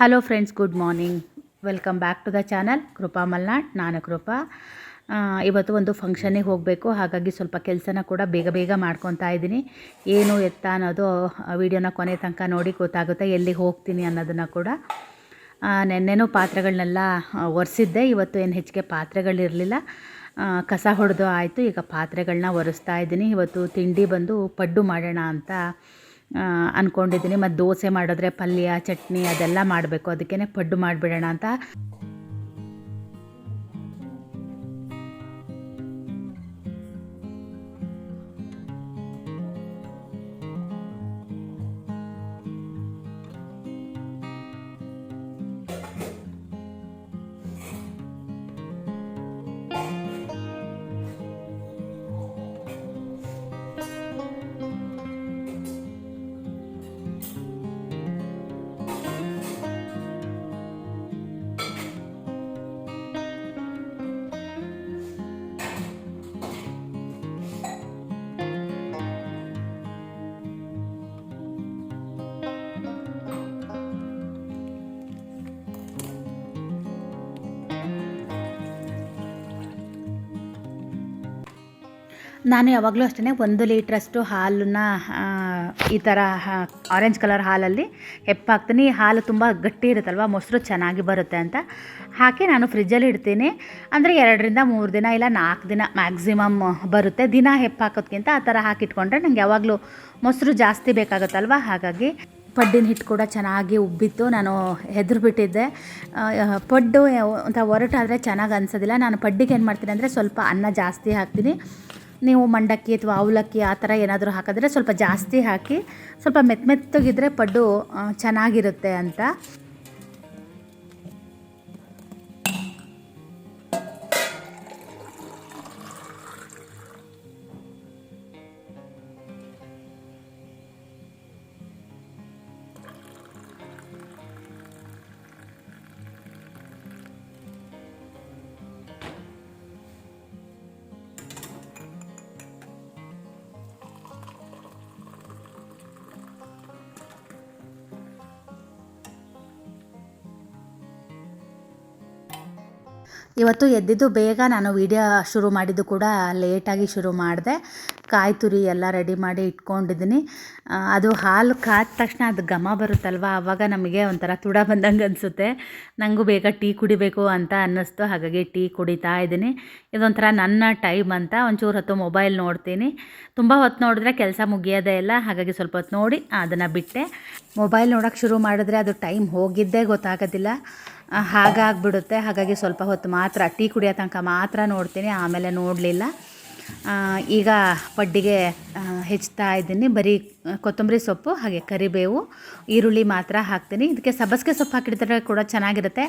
Hello friends good morning welcome back to the channel Krupa Malnad ನಾನು ಕೃಪಾ ಇವತ್ತು ಒಂದು ಫಂಕ್ಷನಿಗೆ ಹೋಗಬೇಕು. ಹಾಗಾಗಿ ಸ್ವಲ್ಪ ಕೆಲಸನ ಕೂಡ ಬೇಗ ಬೇಗ ಮಾಡ್ಕೊತಾ ಇದ್ದೀನಿ. ಏನು ಎತ್ತ ಅನ್ನೋದು ವಿಡಿಯೋನ ಕೊನೆ ತನಕ ನೋಡಿ ಗೊತ್ತಾಗುತ್ತೆ. ಎಲ್ಲಿಗೆ ಹೋಗ್ತೀನಿ ಅನ್ನೋದನ್ನು ಕೂಡ. ನೆನ್ನೆನೂ ಪಾತ್ರೆಗಳನ್ನೆಲ್ಲ ಒರೆಸಿದ್ದೆ. ಇವತ್ತು ಏನು ಹೆಚ್ಚಿಗೆ ಪಾತ್ರೆಗಳಿರಲಿಲ್ಲ. ಕಸ ಹೊಡೆದು ಆಯಿತು. ಈಗ ಪಾತ್ರೆಗಳನ್ನ ಒರೆಸ್ತಾ ಇದ್ದೀನಿ. ಇವತ್ತು ತಿಂಡಿ ಬಂದು ಪಡ್ಡು ಮಾಡೋಣ ಅಂತ ಅಂದ್ಕೊಂಡಿದ್ದೀನಿ ಮತ್ತು ದೋಸೆ ಮಾಡಿದ್ರೆ ಪಲ್ಯ ಚಟ್ನಿ ಅದೆಲ್ಲ ಮಾಡಬೇಕು. ಅದಕ್ಕೇ ಪಡ್ಡು ಮಾಡಿಬಿಡೋಣ ಅಂತ. ನಾನು ಯಾವಾಗಲೂ ಅಷ್ಟೇ ಒಂದು ಲೀಟ್ರಷ್ಟು ಹಾಲನ್ನ ಈ ಥರ ಆರೆಂಜ್ ಕಲರ್ ಹಾಲಲ್ಲಿ ಹೆಪ್ಪಾಕ್ತೀನಿ. ಹಾಲು ತುಂಬ ಗಟ್ಟಿ ಇರುತ್ತಲ್ವ, ಮೊಸರು ಚೆನ್ನಾಗಿ ಬರುತ್ತೆ ಅಂತ. ಹಾಕಿ ನಾನು ಫ್ರಿಜ್ಜಲ್ಲಿ ಇಡ್ತೀನಿ. ಅಂದರೆ ಎರಡರಿಂದ ಮೂರು ದಿನ ಇಲ್ಲ, ನಾಲ್ಕು ದಿನ ಮ್ಯಾಕ್ಸಿಮಮ್ ಬರುತ್ತೆ. ದಿನ ಹೆಪ್ಪಾಕೋದ್ಕಿಂತ ಆ ಥರ ಹಾಕಿಟ್ಕೊಂಡ್ರೆ ನಂಗೆ ಯಾವಾಗಲೂ ಮೊಸರು ಜಾಸ್ತಿ ಬೇಕಾಗುತ್ತಲ್ವ? ಹಾಗಾಗಿ ಪಡ್ಡಿನ ಹಿಟ್ಟು ಕೂಡ ಚೆನ್ನಾಗಿ ಉಬ್ಬಿತ್ತು. ನಾನು ಹೆದ್ರು ಬಿಟ್ಟಿದ್ದೆ. ಪಡ್ಡು ಒಂಥರ ಒರಟಾದರೆ ಚೆನ್ನಾಗಿ ಅನ್ಸೋದಿಲ್ಲ. ನಾನು ಪಡ್ಡಿಗೆ ಏನು ಮಾಡ್ತೀನಿ ಅಂದರೆ ಸ್ವಲ್ಪ ಅನ್ನ ಜಾಸ್ತಿ ಹಾಕ್ತೀನಿ. ನೀವು ಮಂಡಕ್ಕಿ ಅಥವಾ ಅವಲಕ್ಕಿ ಆ ಥರ ಏನಾದರೂ ಹಾಕಿದ್ರೆ ಸ್ವಲ್ಪ ಜಾಸ್ತಿ ಹಾಕಿ ಸ್ವಲ್ಪ ಮೆತ್ತ ಮೆತ್ತಗಿದ್ರೆ ಪಡ್ಡು ಚೆನ್ನಾಗಿರುತ್ತೆ ಅಂತ. ಇವತ್ತು ಎದ್ದಿದ್ದು ಬೇಗ ನಾನು ವಿಡಿಯೋ ಶುರು ಮಾಡಿದ್ದು ಕೂಡ ಲೇಟಾಗಿ ಶುರು ಮಾಡಿದೆ. ಕಾಯಿ ತುರಿ ಎಲ್ಲ ರೆಡಿ ಮಾಡಿ ಇಟ್ಕೊಂಡಿದ್ದೀನಿ. ಅದು ಹಾಲು ಕಾದ ತಕ್ಷಣ ಅದು ಘಮ ಬರುತ್ತಲ್ವ? ಆವಾಗ ನಮಗೆ ಒಂಥರ ತುಡ ಬಂದಂಗೆ ಅನಿಸುತ್ತೆ. ನನಗೂ ಬೇಗ ಟೀ ಕುಡಿಬೇಕು ಅಂತ ಅನ್ನಿಸ್ತು. ಹಾಗಾಗಿ ಟೀ ಕುಡಿತಾ ಇದ್ದೀನಿ. ಇದೊಂಥರ ನನ್ನ ಟೈಮ್ ಅಂತ ಒಂಚೂರು ಹೊತ್ತು ಮೊಬೈಲ್ ನೋಡ್ತೀನಿ. ತುಂಬ ಹೊತ್ತು ನೋಡಿದ್ರೆ ಕೆಲಸ ಮುಗಿಯೋದೇ ಇಲ್ಲ. ಹಾಗಾಗಿ ಸ್ವಲ್ಪ ಹೊತ್ತು ನೋಡಿ ಅದನ್ನು ಬಿಟ್ಟೆ. ಮೊಬೈಲ್ ನೋಡೋಕ್ಕೆ ಶುರು ಮಾಡಿದ್ರೆ ಅದು ಟೈಮ್ ಹೋಗಿದ್ದೇ ಗೊತ್ತಾಗೋದಿಲ್ಲ. ಹಾಗಾಗ್ಬಿಡುತ್ತೆ. ಹಾಗಾಗಿ ಸ್ವಲ್ಪ ಹೊತ್ತು ಮಾತ್ರ ಟೀ ಕುಡಿಯೋ ತನಕ ಮಾತ್ರ ನೋಡ್ತೀನಿ. ಆಮೇಲೆ ನೋಡಲಿಲ್ಲ. ಈಗ ಪಡ್ಡಿಗೆ ಹೆಚ್ತಾ ಇದ್ದೀನಿ. ಬರೀ ಕೊತ್ತಂಬರಿ ಸೊಪ್ಪು, ಹಾಗೆ ಕರಿಬೇವು, ಈರುಳ್ಳಿ ಮಾತ್ರ ಹಾಕ್ತೀನಿ. ಇದಕ್ಕೆ ಸಬ್ಬಸಿಗೆ ಸೊಪ್ಪು ಹಾಕಿಡಿದ್ರೆ ಕೂಡ ಚೆನ್ನಾಗಿರುತ್ತೆ.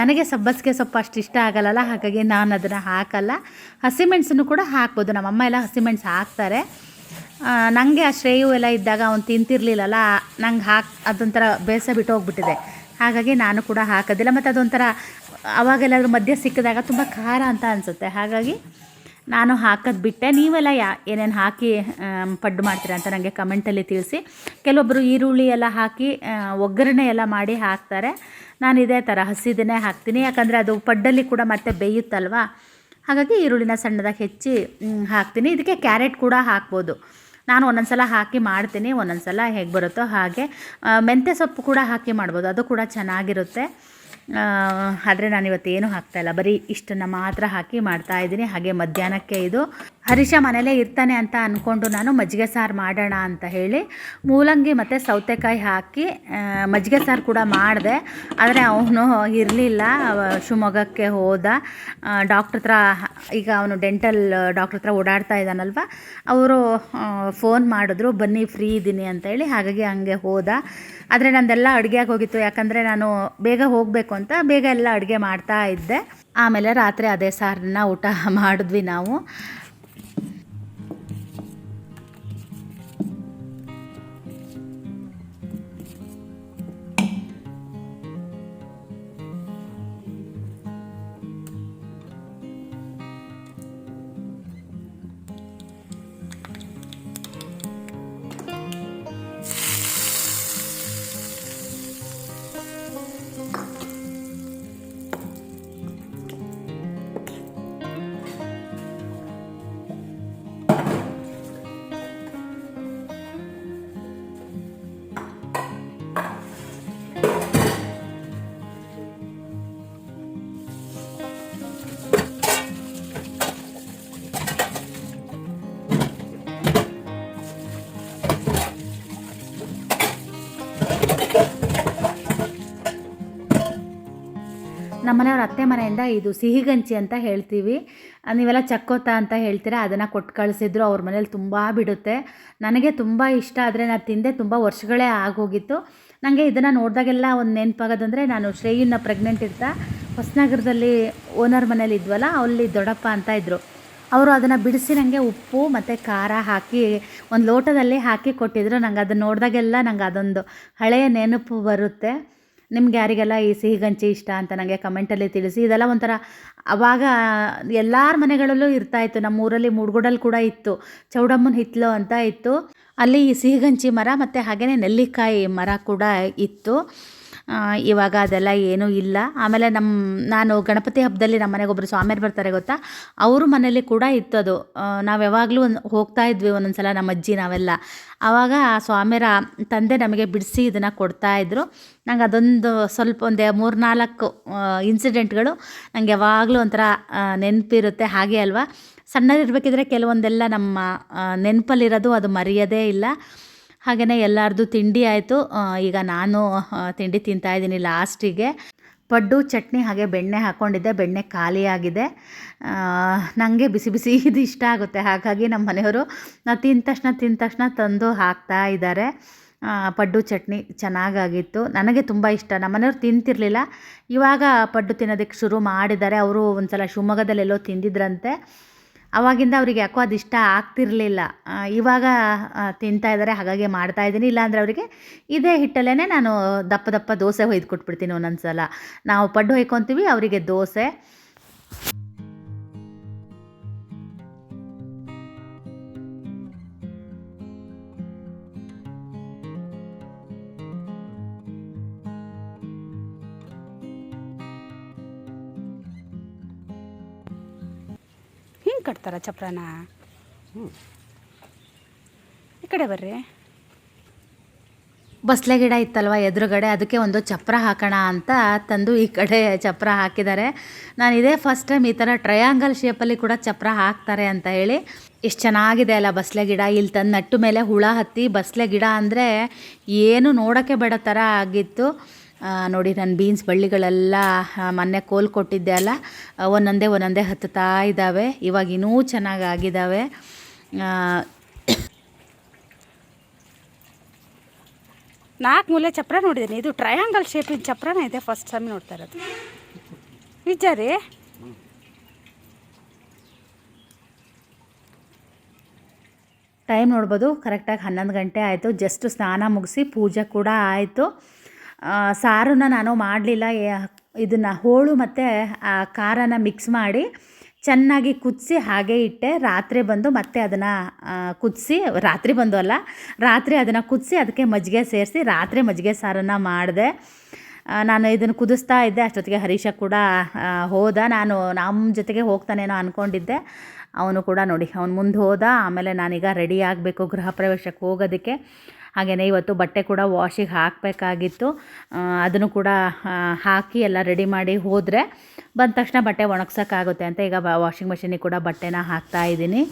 ನನಗೆ ಸಬ್ಬಸಿಗೆ ಸೊಪ್ಪು ಅಷ್ಟು ಇಷ್ಟ ಆಗಲ್ಲಲ್ಲ, ಹಾಗಾಗಿ ನಾನು ಅದನ್ನು ಹಾಕಲ್ಲ. ಹಸಿಮೆಣಸನ್ನು ಕೂಡ ಹಾಕ್ಬೋದು. ನಮ್ಮಮ್ಮ ಎಲ್ಲ ಹಸಿಮೆಣಸು ಹಾಕ್ತಾರೆ. ನನಗೆ ಆ ಶ್ರೇಯು ಎಲ್ಲ ಇದ್ದಾಗ ಅವ್ನು ತಿಂತಿರ್ಲಿಲ್ಲಲ್ಲ, ನಂಗೆ ಹಾಕಿ, ಅದೊಂಥರ ಬೇಸ ಬಿಟ್ಟು ಹೋಗ್ಬಿಟ್ಟಿದೆ. ಹಾಗಾಗಿ ನಾನು ಕೂಡ ಹಾಕೋದಿಲ್ಲ. ಮತ್ತು ಅದೊಂಥರ ಅವಾಗೆಲ್ಲಾದರೂ ಮಧ್ಯೆ ಸಿಕ್ಕಿದಾಗ ತುಂಬ ಖಾರ ಅಂತ ಅನಿಸುತ್ತೆ. ಹಾಗಾಗಿ ನಾನು ಹಾಕೋದು ಬಿಟ್ಟೆ. ನೀವೆಲ್ಲ ಯಾ, ಏನೇನು ಹಾಕಿ ಪಡ್ಡು ಮಾಡ್ತೀರಾ ಅಂತ ನನಗೆ ಕಮೆಂಟಲ್ಲಿ ತಿಳಿಸಿ. ಕೆಲವೊಬ್ಬರು ಈರುಳ್ಳಿ ಎಲ್ಲ ಹಾಕಿ ಒಗ್ಗರಣೆ ಎಲ್ಲ ಮಾಡಿ ಹಾಕ್ತಾರೆ. ನಾನು ಇದೇ ಥರ ಹಸಿದನ್ನೇ ಹಾಕ್ತೀನಿ. ಯಾಕಂದರೆ ಅದು ಪಡ್ಡಲ್ಲಿ ಕೂಡ ಮತ್ತೆ ಬೇಯುತ್ತಲ್ವ? ಹಾಗಾಗಿ ಈರುಳ್ಳಿನ ಸಣ್ಣದಾಗಿ ಹೆಚ್ಚಿ ಹಾಕ್ತೀನಿ. ಇದಕ್ಕೆ ಕ್ಯಾರೆಟ್ ಕೂಡ ಹಾಕ್ಬೋದು. ನಾನು ಒಂದೊಂದು ಸಲ ಹಾಕಿ ಮಾಡ್ತೀನಿ. ಒಂದೊಂದು ಸಲ ಹೇಗೆ ಬರುತ್ತೋ ಹಾಗೆ. ಮೆಂತ್ಯ ಸೊಪ್ಪು ಕೂಡ ಹಾಕಿ ಮಾಡ್ಬೋದು. ಅದು ಕೂಡ ಚೆನ್ನಾಗಿರುತ್ತೆ. ಆದರೆ ನಾನು ಇವತ್ತು ಏನು ಹಾಕ್ತಾಯಿಲ್ಲ ಬರೀ ಇಷ್ಟನ್ನು ಮಾತ್ರ ಹಾಕಿ ಮಾಡ್ತಾ ಇದ್ದೀನಿ. ಹಾಗೆ ಮಧ್ಯಾಹ್ನಕ್ಕೆ ಇದು ಹರೀಶ ಮನೇಲೇ ಇರ್ತಾನೆ ಅಂತ ಅಂದ್ಕೊಂಡು ನಾನು ಮಜ್ಜಿಗೆ ಸಾರು ಮಾಡೋಣ ಅಂತ ಹೇಳಿ ಮೂಲಂಗಿ ಮತ್ತು ಸೌತೆಕಾಯಿ ಹಾಕಿ ಮಜ್ಜಿಗೆ ಸಾರು ಕೂಡ ಮಾಡಿದೆ. ಆದರೆ ಅವನು ಇರಲಿಲ್ಲ. ಶಿವಮೊಗ್ಗಕ್ಕೆ ಹೋದ. ಡಾಕ್ಟ್ರ್ ಹತ್ರ, ಈಗ ಅವನು ಡೆಂಟಲ್ ಡಾಕ್ಟ್ರ್ ಹತ್ರ ಓಡಾಡ್ತಾ ಇದ್ದಾನಲ್ವ? ಅವರು ಫೋನ್ ಮಾಡಿದ್ರು, ಬನ್ನಿ ಫ್ರೀ ಇದ್ದೀನಿ ಅಂತ ಹೇಳಿ ಹಾಗಾಗಿ ಹಂಗೆ ಹೋದ. ಆದರೆ ನಂದೆಲ್ಲ ಅಡುಗೆಯಾಗಿ ಹೋಗಿತ್ತು ಯಾಕಂದರೆ ನಾನು ಬೇಗ ಹೋಗಬೇಕು ಅಂತ ಬೇಗ ಎಲ್ಲ ಅಡುಗೆ ಮಾಡ್ತಾ ಇದ್ದೆ. ಆಮೇಲೆ ರಾತ್ರಿ ಅದೇ ಸಾರನ್ನ ಊಟ ಮಾಡಿದ್ವಿ ನಾವು. ನಮ್ಮನೆಯವ್ರ ಅತ್ತೆ ಮನೆಯಿಂದ ಇದು ಸಿಹಿಗಂಚಿ ಅಂತ ಹೇಳ್ತೀವಿ. ನೀವೆಲ್ಲ ಚಕ್ಕೋತ ಅಂತ ಹೇಳ್ತೀರಾ, ಅದನ್ನು ಕೊಟ್ಟು ಕಳಿಸಿದ್ರು ಅವ್ರ ಮನೇಲಿ ತುಂಬ ಬಿಡುತ್ತೆ. ನನಗೆ ತುಂಬ ಇಷ್ಟ ಆದರೆ ನಾನು ತಿಂದೆ ತುಂಬ ವರ್ಷಗಳೇ ಆಗೋಗಿತ್ತು. ನನಗೆ ಇದನ್ನು ನೋಡಿದಾಗೆಲ್ಲ ಒಂದು ನೆನಪಾಗೋದಂದರೆ ನಾನು ಶ್ರೇಯನ್ನ ಪ್ರೆಗ್ನೆಂಟ್ ಇರ್ತಾ ಹೊಸನಗರದಲ್ಲಿ ಓನರ್ ಮನೇಲಿ ಇದ್ವಲ್ಲ, ಅಲ್ಲಿ ದೊಡ್ಡಪ್ಪ ಅಂತ ಇದ್ದರು ಅವರು ಅದನ್ನು ಬಿಡಿಸಿ ನನಗೆ ಉಪ್ಪು ಮತ್ತು ಖಾರ ಹಾಕಿ, ಒಂದು ಲೋಟದಲ್ಲಿ ಹಾಕಿ ಕೊಟ್ಟಿದ್ರು. ನಂಗೆ ಅದನ್ನು ನೋಡಿದಾಗೆಲ್ಲ ನಂಗೆ ಅದೊಂದು ಹಳೆಯ ನೆನಪು ಬರುತ್ತೆ. ನಿಮ್ಗೆ ಯಾರಿಗೆಲ್ಲ ಈ ಸಿಹಿ ಗಂಜಿ ಇಷ್ಟ ಅಂತ ನನಗೆ ಕಮೆಂಟಲ್ಲಿ ತಿಳಿಸಿ. ಇದೆಲ್ಲ ಒಂಥರ ಅವಾಗ ಎಲ್ಲರ ಮನೆಗಳಲ್ಲೂ ಇರ್ತಾಯಿತ್ತು ನಮ್ಮ ಊರಲ್ಲಿ ಮೂಡ್ಗೋಡಲ್ಲಿ ಕೂಡ ಇತ್ತು. ಚೌಡಮ್ಮನ ಹಿತ್ಲು ಅಂತ ಇತ್ತು. ಅಲ್ಲಿ ಈ ಸಿಹಿಗಂಚಿ ಮರ ಮತ್ತು ಹಾಗೆಯೇ ನೆಲ್ಲಿಕಾಯಿ ಮರ ಕೂಡ ಇತ್ತು. ಇವಾಗ ಅದೆಲ್ಲ ಏನೂ ಇಲ್ಲ. ಆಮೇಲೆ ನಮ್ಮ ನಾನು ಗಣಪತಿ ಹಬ್ಬದಲ್ಲಿ ನಮ್ಮ ಮನೆಗೆ ಒಬ್ಬರು ಸ್ವಾಮಿಯರು ಬರ್ತಾರೆ ಗೊತ್ತಾ? ಅವರು ಮನೇಲಿ ಕೂಡ ಇತ್ತು ಅದು ನಾವು ಯಾವಾಗಲೂ ಒಂದು ಹೋಗ್ತಾ ಇದ್ವಿ ಒಂದೊಂದು ಸಲ ನಮ್ಮ ಅಜ್ಜಿ ನಾವೆಲ್ಲ. ಆವಾಗ ಆ ಸ್ವಾಮಿಯರ ತಂದೆ ನಮಗೆ ಬಿಡಿಸಿ ಇದನ್ನು ಕೊಡ್ತಾಯಿದ್ರು ನಂಗೆ ಅದೊಂದು ಸ್ವಲ್ಪ ಒಂದು ಮೂರು ನಾಲ್ಕು ಇನ್ಸಿಡೆಂಟ್ಗಳು ನಂಗೆ ಯಾವಾಗಲೂ ಒಂಥರ ನೆನಪಿರುತ್ತೆ. ಹಾಗೆ ಅಲ್ವಾ? ಸಣ್ಣದಿರಬೇಕಿದ್ರೆ ಕೆಲವೊಂದೆಲ್ಲ ನಮ್ಮ ನೆನಪಲ್ಲಿರೋದು ಅದು ಮರೆಯೋದೇ ಇಲ್ಲ. ಹಾಗೆಯೇ ಎಲ್ಲರದು ತಿಂಡಿ ಆಯಿತು. ಈಗ ನಾನು ತಿಂಡಿ ತಿಂತಾಯಿದ್ದೀನಿ ಲಾಸ್ಟಿಗೆ. ಪಡ್ಡು, ಚಟ್ನಿ ಹಾಗೆ ಬೆಣ್ಣೆ ಹಾಕ್ಕೊಂಡಿದ್ದೆ ಬೆಣ್ಣೆ ಖಾಲಿಯಾಗಿದೆ ನನಗೆ ಬಿಸಿ ಬಿಸಿ ಇದು ಇಷ್ಟ ಆಗುತ್ತೆ. ಹಾಗಾಗಿ ನಮ್ಮ ಮನೆಯವರು ತಿಂದ ತಕ್ಷಣ ತಿಂದ ತಕ್ಷಣ ತಂದು ಹಾಕ್ತಾ ಇದ್ದಾರೆ. ಪಡ್ಡು, ಚಟ್ನಿ ಚೆನ್ನಾಗಾಗಿತ್ತು. ನನಗೆ ತುಂಬ ಇಷ್ಟ. ನಮ್ಮ ಮನೆಯವ್ರು ತಿಂತಿರಲಿಲ್ಲ. ಇವಾಗ ಪಡ್ಡು ತಿನ್ನೋದಕ್ಕೆ ಶುರು ಮಾಡಿದ್ದಾರೆ. ಅವರು ಒಂದು ಸಲ ಶಿವಮೊಗ್ಗದಲ್ಲೆಲ್ಲೋ ತಿಂದಿದ್ರಂತೆ. ಅವಾಗಿಂದ ಅವ್ರಿಗೆ ಯಾಕೋ ಅದು ಇಷ್ಟ ಆಗ್ತಿರಲಿಲ್ಲ. ಇವಾಗ ತಿಂತಾ ಇದ್ದಾರೆ ಹಾಗಾಗಿ ಮಾಡ್ತಾ ಇದ್ದೀನಿ. ಇಲ್ಲಾಂದರೆ ಅವರಿಗೆ ಇದೇ ಹಿಟ್ಟಲ್ಲೇ ನಾನು ದಪ್ಪ ದಪ್ಪ ದೋಸೆ ಹೊಯ್ದು ಕೊಟ್ಬಿಡ್ತೀನಿ ಒಂದೊಂದು ಸಲ ನಾವು ಪಡ್ಡು ಹೊಯ್ಕೊತೀವಿ ಅವರಿಗೆ ದೋಸೆ. ಕಟ್ತಾರ ಚಪ್ರನ? ಈ ಕಡೆ ಬರ್ರಿ. ಬಸ್ಲೆ ಗಿಡ ಇತ್ತಲ್ವ ಎದುರುಗಡೆ ಅದಕ್ಕೆ ಒಂದು ಚಪ್ರ ಹಾಕೋಣ ಅಂತ ತಂದು ಈ ಕಡೆ ಚಪ್ರ ಹಾಕಿದ್ದಾರೆ. ನಾನು ಇದೇ ಫಸ್ಟ್ ಟೈಮ್ ಈ ಥರ ಟ್ರಯಾಂಗಲ್ ಶೇಪಲ್ಲಿ ಕೂಡ ಚಪ್ರ ಹಾಕ್ತಾರೆ ಅಂತ ಹೇಳಿ ಎಷ್ಟು ಚೆನ್ನಾಗಿದೆ ಅಲ್ಲ ಬಸ್ಲೆ ಗಿಡ. ಇಲ್ಲಿ ತಂದು ನಟ್ಟು ಮೇಲೆ ಹುಳ ಹತ್ತಿ ಬಸ್ಲೆ ಗಿಡ ಅಂದರೆ ಏನು ನೋಡೋಕ್ಕೆ ಬೇಡ ಥರ ಆಗಿತ್ತು. ನೋಡಿ ನನ್ನ ಬೀನ್ಸ್ ಬಳ್ಳಿಗಳೆಲ್ಲ ಮೊನ್ನೆ ಕೋಲ್ ಕೊಟ್ಟಿದ್ದೆ ಅಲ್ಲ ಒಂದೊಂದೇ ಒಂದೊಂದೇ ಹತ್ತುತ್ತಾ ಇದ್ದಾವೆ. ಇವಾಗ ಇನ್ನೂ ಚೆನ್ನಾಗಿ ಆಗಿದ್ದಾವೆ. ನಾಲ್ಕು ಮೂಲೆ ಚಪ್ರ ನೋಡಿದ್ದೀನಿ. ಇದು ಟ್ರಯಾಂಗಲ್ ಶೇಪಿನ ಚಪ್ರನ ಇದೆ ಫಸ್ಟ್ ಟೈಮ್ ನೋಡ್ತಾ ಇರೋದು. ನಿಜ ರೀ? ಟೈಮ್ ನೋಡ್ಬೋದು. ಕರೆಕ್ಟಾಗಿ ಹನ್ನೊಂದು ಗಂಟೆ ಆಯಿತು. ಜಸ್ಟ್ ಸ್ನಾನ ಮುಗಿಸಿ ಪೂಜೆ ಕೂಡ ಆಯಿತು. ಸಾರನ್ನ ನಾನು ಮಾಡಲಿಲ್ಲ. ಇದನ್ನು ಹೋಳು ಮತ್ತು, ಆ, ಖಾರನ ಮಿಕ್ಸ್ ಮಾಡಿ ಚೆನ್ನಾಗಿ ಕುದಿಸಿ ಹಾಗೆ ಇಟ್ಟೆ. ರಾತ್ರಿ ಬಂದು ಮತ್ತೆ ಅದನ್ನು ಕುದಿಸಿ, ರಾತ್ರಿ ಬಂದು ಅಲ್ಲ, ರಾತ್ರಿ ಅದನ್ನು ಕುದಿಸಿ ಅದಕ್ಕೆ ಮಜ್ಜಿಗೆ ಸೇರಿಸಿ ರಾತ್ರಿ ಮಜ್ಜಿಗೆ ಸಾರನ್ನು ಮಾಡಿದೆ. ನಾನು ಇದನ್ನು ಕುದಿಸ್ತಾ ಇದ್ದೆ. ಅಷ್ಟೊತ್ತಿಗೆ ಹರೀಶ ಕೂಡ ಹೋದ. ನಾನು ನಮ್ಮ ಜೊತೆಗೆ ಹೋಗ್ತಾನೇನೋ ಅಂದ್ಕೊಂಡಿದ್ದೆ ಅವನು ಕೂಡ ನೋಡಿ, ಅವನು ಮುಂದೆ ಹೋದ. ಆಮೇಲೆ ನಾನೀಗ ರೆಡಿ ಆಗಬೇಕು ಗೃಹ ಪ್ರವೇಶಕ್ಕೆ ಹೋಗೋದಕ್ಕೆ. ಹಾಗೆಯೇ ಇವತ್ತು ಬಟ್ಟೆ ಕೂಡ ವಾಶಿಗೆ ಹಾಕಬೇಕಾಗಿತ್ತು. ಅದನ್ನು ಕೂಡ ಹಾಕಿ ಎಲ್ಲ ರೆಡಿ ಮಾಡಿ ಹೋದರೆ ಬಂದ ತಕ್ಷಣ ಬಟ್ಟೆ ಒಣಗ್ಸೋಕ್ಕಾಗುತ್ತೆ ಅಂತ ಈಗ ವಾಷಿಂಗ್ ಮೆಷಿನಿಗೆ ಕೂಡ ಬಟ್ಟೆನ ಹಾಕ್ತಾ ಇದ್ದೀನಿ.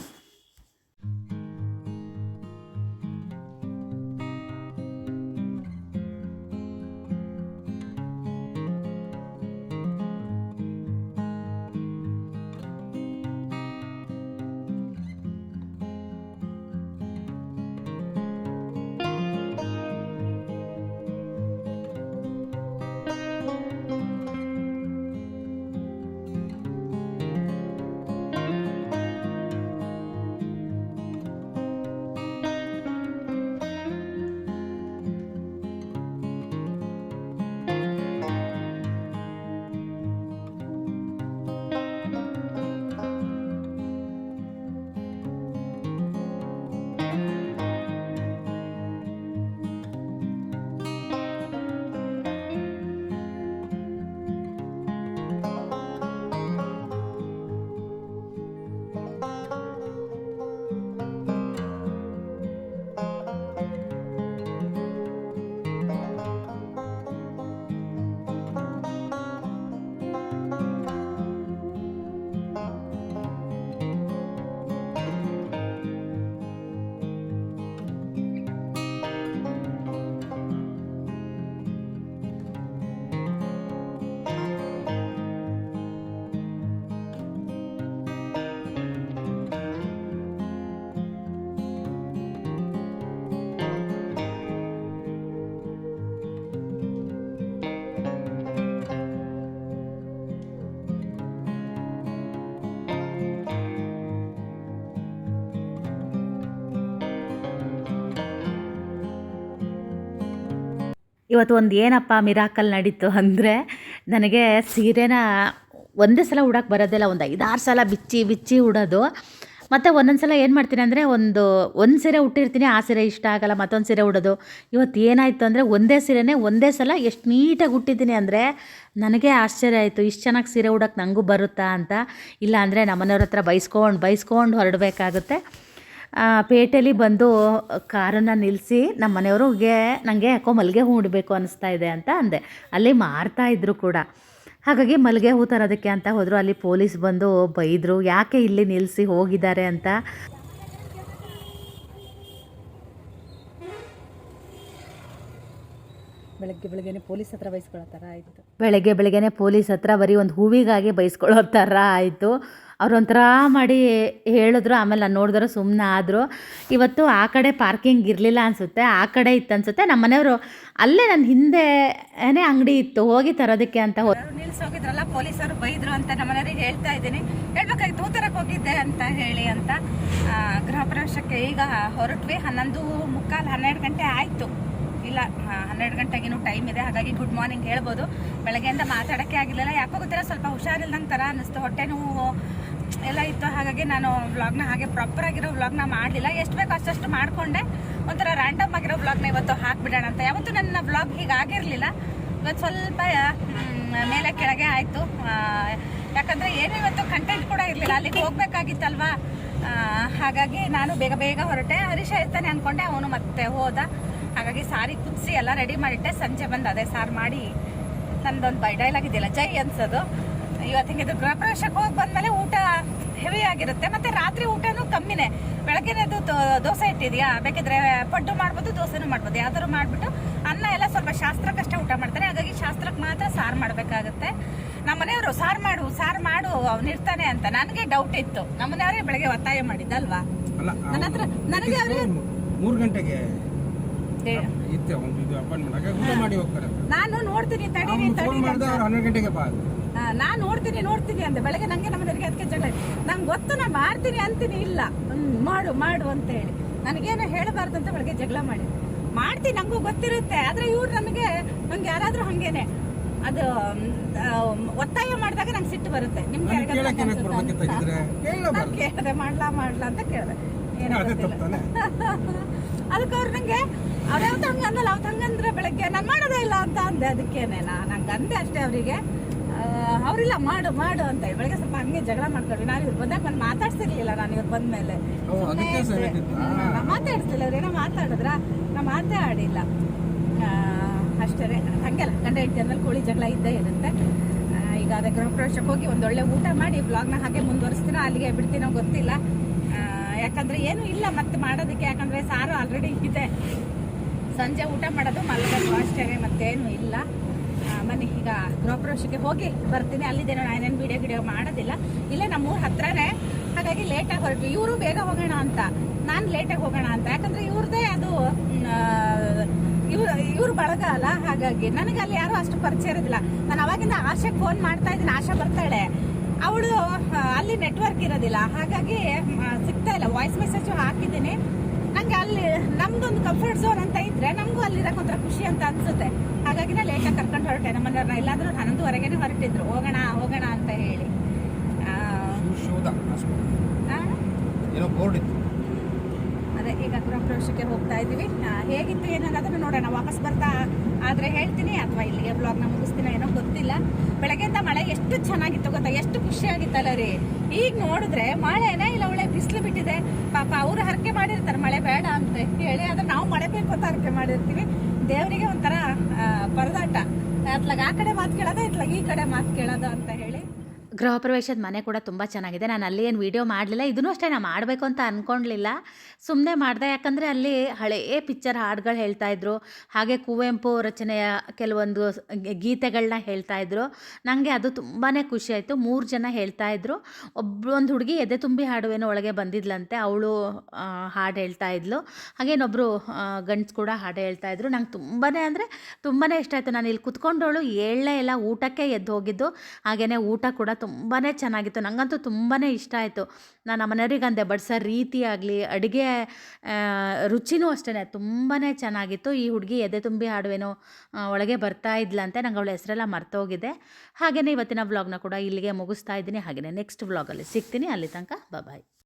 ಇವತ್ತು ಒಂದು ಏನಪ್ಪ ಮಿರಾಕಲ್ ನಡೀತು ಅಂದರೆ ನನಗೆ ಸೀರೆನ ಒಂದೇ ಸಲ ಉಡೋಕ್ಕೆ ಬರೋದಿಲ್ಲ ಒಂದು ಐದಾರು ಸಲ ಬಿಚ್ಚಿ ಬಿಚ್ಚಿ ಉಡೋದು. ಮತ್ತು ಒಂದೊಂದು ಸಲ ಏನು ಮಾಡ್ತೀನಿ ಅಂದರೆ ಒಂದು ಒಂದು ಸೀರೆ ಉಟ್ಟಿರ್ತೀನಿ, ಆ ಸೀರೆ ಇಷ್ಟ ಆಗಲ್ಲ, ಮತ್ತೊಂದು ಸೀರೆ ಉಡೋದು. ಇವತ್ತು ಏನಾಯಿತು ಅಂದರೆ ಒಂದೇ ಸೀರೆನೇ ಒಂದೇ ಸಲ ಎಷ್ಟು ನೀಟಾಗಿ ಉಟ್ಟಿದ್ದೀನಿ ಅಂದರೆ ನನಗೆ ಆಶ್ಚರ್ಯ ಆಯಿತು, ಇಷ್ಟು ಚೆನ್ನಾಗಿ ಸೀರೆ ಉಡೋಕ್ಕೆ ನನಗೂ ಬರುತ್ತಾ ಅಂತ. ಇಲ್ಲ ಅಂದರೆ ನಮ್ಮನೆಯವ್ರ ಹತ್ರ ಬೈಸ್ಕೊಂಡು ಬೈಸ್ಕೊಂಡು ಹೊರಡಬೇಕಾಗುತ್ತೆ. ಪೇಟೆಲಿ ಬಂದು ಕಾರನ್ನು ನಿಲ್ಲಿಸಿ ನಮ್ಮ ಮನೆಯವ್ರಿಗೆ ನನಗೆ ಯಾಕೋ ಮಲ್ಲಿಗೆ ಹೂ ಇಡಬೇಕು ಅನಿಸ್ತಾ ಇದೆ ಅಂತ ಅಂದೆ. ಅಲ್ಲಿ ಮಾರ್ತಾ ಇದ್ದರು ಕೂಡ. ಹಾಗಾಗಿ ಮಲ್ಲಿಗೆ ಹೂ ತರೋದಕ್ಕೆ ಅಂತ ಹೋದರು. ಅಲ್ಲಿ ಪೊಲೀಸ್ ಬಂದು ಬೈದರು. ಯಾಕೆ ಇಲ್ಲಿ ನಿಲ್ಲಿಸಿ ಹೋಗಿದ್ದಾರೆ ಅಂತ. ಬೆಳಗ್ಗೆ ಬೆಳಗ್ಗೆನೆ ಪೊಲೀಸ್ ಹತ್ರ ಬೈಸ್ಕೊಳ್ಳೋ ಥರ ಆಯಿತು. ಬೆಳಗ್ಗೆ ಬೆಳಗ್ಗೆನೆ ಪೊಲೀಸ್ ಹತ್ರ ಬರೀ ಒಂದು ಹೂವಿಗಾಗಿ ಬೈಸ್ಕೊಳ್ಳೋ ಥರ ಆಯಿತು. ಅವ್ರೊಂಥರ ಮಾಡಿ ಹೇಳಿದ್ರು. ಆಮೇಲೆ ನಾನು ನೋಡಿದ್ರೆ ಸುಮ್ಮನೆ ಆದರು. ಇವತ್ತು ಆ ಕಡೆ ಪಾರ್ಕಿಂಗ್ ಇರಲಿಲ್ಲ ಅನಿಸುತ್ತೆ, ಆ ಕಡೆ ಇತ್ತು ಅನಿಸುತ್ತೆ. ನಮ್ಮ ಮನೆಯವರು ಅಲ್ಲೇ ನನ್ನ ಹಿಂದೆನೇ ಅಂಗಡಿ ಇತ್ತು, ಹೋಗಿ ತರೋದಕ್ಕೆ ಅಂತ ಹೋ ಯಾರು ನಿಲ್ಸಿ ಹೋಗಿದ್ರಲ್ಲ, ಪೊಲೀಸರು ಬೈದ್ರು ಅಂತ ನಮ್ಮ ಮನೆಯವ್ರಿಗೆ ಹೇಳ್ತಾ ಇದ್ದೀನಿ. ಹೇಳ್ಬೇಕಾಗಿತ್ತು ತೂತರಕ್ಕೆ ಹೋಗಿದ್ದೆ ಅಂತ ಹೇಳಿ ಅಂತ. ಗೃಹ ಪ್ರವೇಶಕ್ಕೆ ಈಗ ಹೊರಟ್ವಿ. ಹನ್ನೊಂದು ಮುಕ್ಕಾಲು ಹನ್ನೆರಡು ಗಂಟೆ ಆಯಿತು. ಇಲ್ಲ ಹನ್ನೆರಡು ಗಂಟೆಗೇನು ಟೈಮ್ ಇದೆ. ಹಾಗಾಗಿ ಗುಡ್ ಮಾರ್ನಿಂಗ್ ಹೇಳ್ಬೋದು. ಬೆಳಗ್ಗೆಯಿಂದ ಮಾತಾಡೋಕ್ಕೆ ಆಗಿರಲಿಲ್ಲ. ಯಾಕೋ ಗೊತ್ತಿಲ್ಲ, ಸ್ವಲ್ಪ ಹುಷಾರಿಲ್ಲದಂಗೆ ಥರ ಅನ್ನಿಸ್ತು ಹೊಟ್ಟೆ ನೋವು ಎಲ್ಲ ಇತ್ತು. ಹಾಗಾಗಿ ನಾನು ವ್ಲಾಗ್ನ ಹಾಗೆ ಪ್ರಾಪರ್ ಆಗಿರೋ ವ್ಲಾಗ್ನ ಮಾಡಲಿಲ್ಲ. ಎಷ್ಟು ಬೇಕು ಅಷ್ಟಷ್ಟು ಮಾಡಿಕೊಂಡೆ. ಒಂಥರ ರ್ಯಾಂಡಮ್ ಆಗಿರೋ ವ್ಲಾಗ್ನ ಇವತ್ತು ಹಾಕಿಬಿಡೋಣ ಅಂತ. ಯಾವತ್ತೂ ನನ್ನ ವ್ಲಾಗ್ ಹೀಗಾಗಿರಲಿಲ್ಲ ಇವತ್ತು ಸ್ವಲ್ಪ ಮೇಲೆ ಕೆಳಗೆ ಆಯಿತು. ಯಾಕಂದರೆ ಏನು ಇವತ್ತು ಕಂಟೆಂಟ್ ಕೂಡ ಇರಲಿಲ್ಲ. ಅಲ್ಲಿಗೆ ಹೋಗ್ಬೇಕಾಗಿತ್ತಲ್ವಾ? ಹಾಗಾಗಿ ನಾನು ಬೇಗ ಬೇಗ ಹೊರಟೆ. ಹರೀಶ ಇರ್ತಾನೆ ಅಂದ್ಕೊಂಡೆ ಅವನು ಮತ್ತೆ ಹೋದ. ಹಾಗಾಗಿ ಸಾರಿ ಕುದಿಸಿ ಎಲ್ಲ ರೆಡಿ ಮಾಡಿಟ್ಟೆ. ಸಂಜೆ ಬಂದು ಅದೇ ಸಾರು ಮಾಡಿ ನನ್ನದೊಂದು ಬೈ ಡೈಲಾಗಿದೆಯಲ್ಲ ಜೈ ಅನ್ಸೋದು. ಇವತ್ತು ಹಿಂಗೆ ಇದು ಗೃಹ ಪ್ರವೇಶಕ್ಕೆ ಹೋಗಿ ಬಂದ್ಮೇಲೆ ಊಟ ಹೆವಿ ಆಗಿರುತ್ತೆ. ಮತ್ತೆ ರಾತ್ರಿ ಊಟನೂ ಕಮ್ಮಿನೇ. ಬೆಳಗ್ಗೆನೇದು ದೋಸೆ ಇಟ್ಟಿದ್ಯಾ? ಬೇಕಿದ್ರೆ ಪಡ್ಡು ಮಾಡ್ಬೋದು ದೋಸೆನೂ ಮಾಡ್ಬೋದು. ಯಾವ್ದಾದ್ರು ಮಾಡಿಬಿಟ್ಟು ಅನ್ನ ಎಲ್ಲ ಸ್ವಲ್ಪ ಶಾಸ್ತ್ರಕ್ಕಷ್ಟೇ ಊಟ ಮಾಡ್ತಾರೆ. ಹಾಗಾಗಿ ಶಾಸ್ತ್ರಕ್ಕೆ ಮಾತ್ರ ಸಾರು ಮಾಡಬೇಕಾಗುತ್ತೆ. ನಮ್ಮ ಮನೆಯವರು ಸಾರು ಮಾಡು ಸಾರು ಮಾಡು ಅವ್ನು ಇರ್ತಾನೆ ಅಂತ. ನನಗೆ ಡೌಟ್ ಇತ್ತು. ನಮ್ಮ ಮನೆಯವರೇ ಬೆಳಗ್ಗೆ ಒತ್ತಾಯ ಮಾಡಿದ್ದಲ್ವಾ? ನನ್ನ ಹತ್ರ ನನಗೆ ಅವ್ರಿಗೆ ಮೂರು ಗಂಟೆಗೆ ನಾನು ನೋಡ್ತೀನಿ ತಡೀರಿ ತಡೀರಿ ಅಂತ. ಅಂತ. ನಾನ್ ನೋಡ್ತೀನಿ ನೋಡ್ತೀನಿ ಅಂದೆ. ಬೆಳಗ್ಗೆ ನಂಗೆ ನಮ್ಮದರಿಗೆ ಅದಕ್ಕೆ ಜಗಳ. ನಂಗೆ ಗೊತ್ತು ನಾ ಮಾಡ್ತೀನಿ ಅಂತೀನಿ ಇಲ್ಲ. ಮಾಡು ಮಾಡು ಅಂತ ಹೇಳಿ ನನಗೇನು ಹೇಳಬಾರ್ದು ಅಂತ ಬೆಳಗ್ಗೆ ಜಗಳ ಮಾಡಿ ಮಾಡ್ತೀನಿ ನಂಗೂ ಗೊತ್ತಿರುತ್ತೆ. ಆದ್ರೆ ಇವ್ರು ನಮಗೆ ನಂಗೆ ಯಾರಾದ್ರೂ ಹಂಗೇನೆ. ಅದು ಒತ್ತಾಯ ಮಾಡಿದಾಗ ನಂಗೆ ಸಿಟ್ಟು ಬರುತ್ತೆ. ನಿಮ್ಗೆ ಕೇಳಿದೆ ಅಂತ? ಮಾಡ್ಲಾ ಮಾಡ್ಲಾ ಅಂತ ಕೇಳಿದೆ. ಅದಕ್ಕೆ ಅವ್ರು ನಂಗೆ ಅವ್ರು ಯಾವತ್ತು ಹಂಗಂದಲ್ಲ ಅವ್ರು ಹಂಗಂದ್ರೆ ಬೆಳಗ್ಗೆ ನಾನು ಮಾಡೋದೇ ಇಲ್ಲ ಅಂತ ಅಂದೆ. ಅದಕ್ಕೇನೆ ನಾ ನಂಗೆ ಅಂದೆ ಅಷ್ಟೇ ಅವರಿಗೆ. ಅವರಿಲ್ಲ ಮಾಡು ಮಾಡು ಅಂತ ಬೆಳಗ್ಗೆ ಸ್ವಲ್ಪ ಹಂಗೆ ಜಗಳ ಮಾಡ್ಕೊಂಡ್ವಿ. ನಾನು ಇವ್ರು ಬಂದಾಗ ನಾನು ಮಾತಾಡ್ಸಿರ್ಲಿಲ್ಲ ನಾನು ಇವ್ರು ಬಂದ ಮೇಲೆ ಓ, ಅದಕ್ಕೆ ಸರಿಯಾಗಿತ್ತಾ? ಮಾತಾಡ್ತಿಲ್ಲ ಅವ್ರೇನೋ ಮಾತಾಡಿದ್ರ? ನಾ ಮಾತೇ ಆಡಿಲ್ಲ ಆ, ಅಷ್ಟೇ ಹಂಗೆಲ್ಲ. ಗಂಡ ಹೆಂಡತಿ ಅಂದ್ಮೇಲೆ ಕೋಳಿ ಜಗಳ ಇದ್ದೇ ಇರುತ್ತೆ. ಈಗ ಅದೇ ಗೃಹ ಪ್ರವೇಶಕ್ಕೆ ಹೋಗಿ ಒಂದೊಳ್ಳೆ ಊಟ ಮಾಡಿ ಬ್ಲಾಗ್ನ ಹಾಗೆ ಮುಂದುವರಿಸ್ತೀನೋ ಅಲ್ಲಿಗೆ ಬಿಡ್ತೀನೋ ಗೊತ್ತಿಲ್ಲ. ಯಾಕಂದ್ರೆ ಏನು ಇಲ್ಲ ಮತ್ತೆ ಮಾಡೋದಕ್ಕೆ. ಯಾಕಂದ್ರೆ ಸಾರು ಆಲ್ರೆಡಿ ಇದೆ. ಸಂಜೆ ಊಟ ಮಾಡೋದು ಮಲಗೋದು ಅಷ್ಟೇ ಮತ್ತೇನು ಇಲ್ಲ. ಬನ್ನಿ ಈಗ ಗೃಹ ಪ್ರವೇಶಕ್ಕೆ ಹೋಗಿ ಬರ್ತೀನಿ. ಅಲ್ಲಿದ್ದೇನೋ ನಾನೇನು ವಿಡಿಯೋ ಗಿಡಿಯೋ ಮಾಡೋದಿಲ್ಲ. ಇಲ್ಲೇ, ನಮ್ಮೂರ ಹತ್ರನೇ. ಹಾಗಾಗಿ ಲೇಟಾಗಿ ಹೊರಟು ಇವರು ಬೇಗ ಹೋಗೋಣ ಅಂತ. ನಾನು ಲೇಟಾಗಿ ಹೋಗೋಣ ಅಂತ. ಯಾಕಂದರೆ ಇವ್ರದ್ದೇ ಅದು ಇವ್ರು ಇವ್ರು ಬಳಗ ಅಲ್ಲ. ಹಾಗಾಗಿ ನನಗೆ ಅಲ್ಲಿ ಯಾರೂ ಅಷ್ಟು ಪರಿಚಯ ಇರೋದಿಲ್ಲ. ನಾನು ಅವಾಗಿಂದ ಆಶೆಗೆ ಫೋನ್ ಮಾಡ್ತಾ ಇದ್ದೀನಿ. ಆಶೆ ಬರ್ತಾಳೆ. ಅವಳು ಅಲ್ಲಿ ನೆಟ್ವರ್ಕ್ ಇರೋದಿಲ್ಲ. ಹಾಗಾಗಿ ಸಿಗ್ತಾ ಇಲ್ಲ. ವಾಯ್ಸ್ ಮೆಸೇಜು ಹಾಕಿದ್ದೀನಿ. ನನಗೆ ಅಲ್ಲಿ, ನಮ್ದೊಂದು ಕಂಫರ್ಟ್ ಝೋನ್ ಅಂತ ಇದ್ರೆ ನಮಗೂ ಅಲ್ಲಿರಕ್ಕೆ ಒಂಥರ ಖುಷಿ ಅಂತ ಅನ್ಸುತ್ತೆ. ಹಾಗಾಗಿ ನಾ ಲೇಟಾಗಿ ಕರ್ಕೊಂಡು ಹೊರಟೆ. ನಮ್ಮನ್ನ ಎಲ್ಲಾದ್ರೂ ಹನ್ನೊಂದುವರೆಗೇನೆ ಹೊರಟಿದ್ರು. ಹೋಗೋಣ ಹೋಗೋಣ ಅಂತ ಹೇಳಿ. ಅದೇ ಈಗ ಗೃಹ ಪ್ರವೇಶಕ್ಕೆ ಹೋಗ್ತಾ ಇದೀವಿ. ಹೇಗಿತ್ತು ಏನಾದ್ರೂ ನೋಡೋಣ. ವಾಪಸ್ ಬರ್ತಾ ಆದರೆ ಹೇಳ್ತೀನಿ ಅಥವಾ ಇಲ್ಲಿಗೆ ಬ್ಲಾಗ್ನ ಮುಗಿಸ್ತೀನಿ ಏನೋ ಗೊತ್ತಿಲ್ಲ. ಬೆಳಗ್ಗೆಯಿಂದ ಮಳೆ ಎಷ್ಟು ಚೆನ್ನಾಗಿತ್ತು ಗೊತ್ತಾ? ಎಷ್ಟು ಖುಷಿಯಾಗಿತ್ತಲ್ಲ ರೀ. ಈಗ ನೋಡಿದ್ರೆ ಮಳೆನೇ ಇಲ್ಲ, ಒಳ್ಳೆ ಬಿಸಿಲು ಬಿಟ್ಟಿದೆ. ಪಾಪ ಅವರು ಹರಕೆ ಮಾಡಿರ್ತಾರೆ, ಮಳೆ ಬೇಡ ಅಂತ ಹೇಳಿ. ಆದರೆ ನಾವು ಮಳೆ ಬೇಕು ಅಂತ ಹರಕೆ ಮಾಡಿರ್ತೀವಿ. ದೇವರಿಗೆ ಒಂಥರ ಪರದಾಟ ಅತ್ಲಾಗ ಆ ಕಡೆ ಮಾತು ಕೇಳೋದು ಇತ್ಲಾಗ ಈ ಕಡೆ ಮಾತು ಕೇಳೋದು ಅಂತ ಹೇಳಿ. ಗೃಹ ಪ್ರವೇಶದ ಮನೆ ಕೂಡ ತುಂಬ ಚೆನ್ನಾಗಿದೆ. ನಾನು ಅಲ್ಲಿ ಏನು ವೀಡಿಯೋ ಮಾಡಲಿಲ್ಲ. ಇದನ್ನೂ ಅಷ್ಟೇ ನಾನು ಮಾಡಬೇಕು ಅಂತ ಅಂದ್ಕೊಂಡ್ಲಿಲ್ಲ ಸುಮ್ಮನೆ ಮಾಡಿದೆ. ಯಾಕಂದರೆ ಅಲ್ಲಿ ಹಳೆಯ ಪಿಕ್ಚರ್ ಹಾಡುಗಳು ಹೇಳ್ತಾಯಿದ್ರು ಹಾಗೆ ಕುವೆಂಪು ರಚನೆಯ ಕೆಲವೊಂದು ಗೀತೆಗಳನ್ನ ಹೇಳ್ತಾ ಇದ್ರು. ನನಗೆ ಅದು ತುಂಬಾ ಖುಷಿ ಆಯಿತು. ಮೂರು ಜನ ಹೇಳ್ತಾಯಿದ್ರು ಒಬ್ಬ ಒಂದು ಹುಡುಗಿ ಎದೆ ತುಂಬಿ ಹಾಡುವೇನೋ ಒಳಗೆ ಬಂದಿದ್ಲಂತೆ. ಅವಳು ಹಾಡು ಹೇಳ್ತಾ ಇದ್ಲು. ಹಾಗೆ ಇನ್ನೊಬ್ಬರು ಗಂಡ್ಸು ಕೂಡ ಹಾಡು ಹೇಳ್ತಾ ಇದ್ರು. ನಂಗೆ ತುಂಬಾ ಅಂದರೆ ತುಂಬಾ ಇಷ್ಟ ಆಯಿತು. ನಾನು ಇಲ್ಲಿ ಕುತ್ಕೊಂಡವಳು ಏಳನೇ ಎಲ್ಲ ಊಟಕ್ಕೆ ಎದ್ದು ಹೋಗಿದ್ದು. ಹಾಗೆಯೇ ಊಟ ಕೂಡ ತುಂಬಾ ಚೆನ್ನಾಗಿತ್ತು. ನನಗಂತೂ ತುಂಬಾ ಇಷ್ಟ ಆಯಿತು. ನಾನು ನಮ್ಮ ಮನೆಯವರಿಗೆ ಅಂದೆ ಬಡ್ಸೋ ರೀತಿ ಆಗಲಿ, ಅಡುಗೆ ರುಚಿನೂ ಅಷ್ಟೇ ತುಂಬಾ ಚೆನ್ನಾಗಿತ್ತು. ಈ ಹುಡುಗಿ ಎದೆ ತುಂಬಿ ಹಾಡುವೇನೋ ಒಳಗೆ ಬರ್ತಾ ಇದ್ಲಂತೆ ನಂಗೆ ಅವಳ ಹೆಸರೆಲ್ಲ ಮರ್ತೋಗಿದೆ ಹಾಗೆಯೇ ಇವತ್ತಿನ ವ್ಲಾಗ್ನ ಕೂಡ ಇಲ್ಲಿಗೆ ಮುಗಿಸ್ತಾ ಇದ್ದೀನಿ. ಹಾಗೆಯೇ ನೆಕ್ಸ್ಟ್ ವ್ಲಾಗಲ್ಲಿ ಸಿಗ್ತೀನಿ. ಅಲ್ಲಿ ತನಕ ಬಾಯ್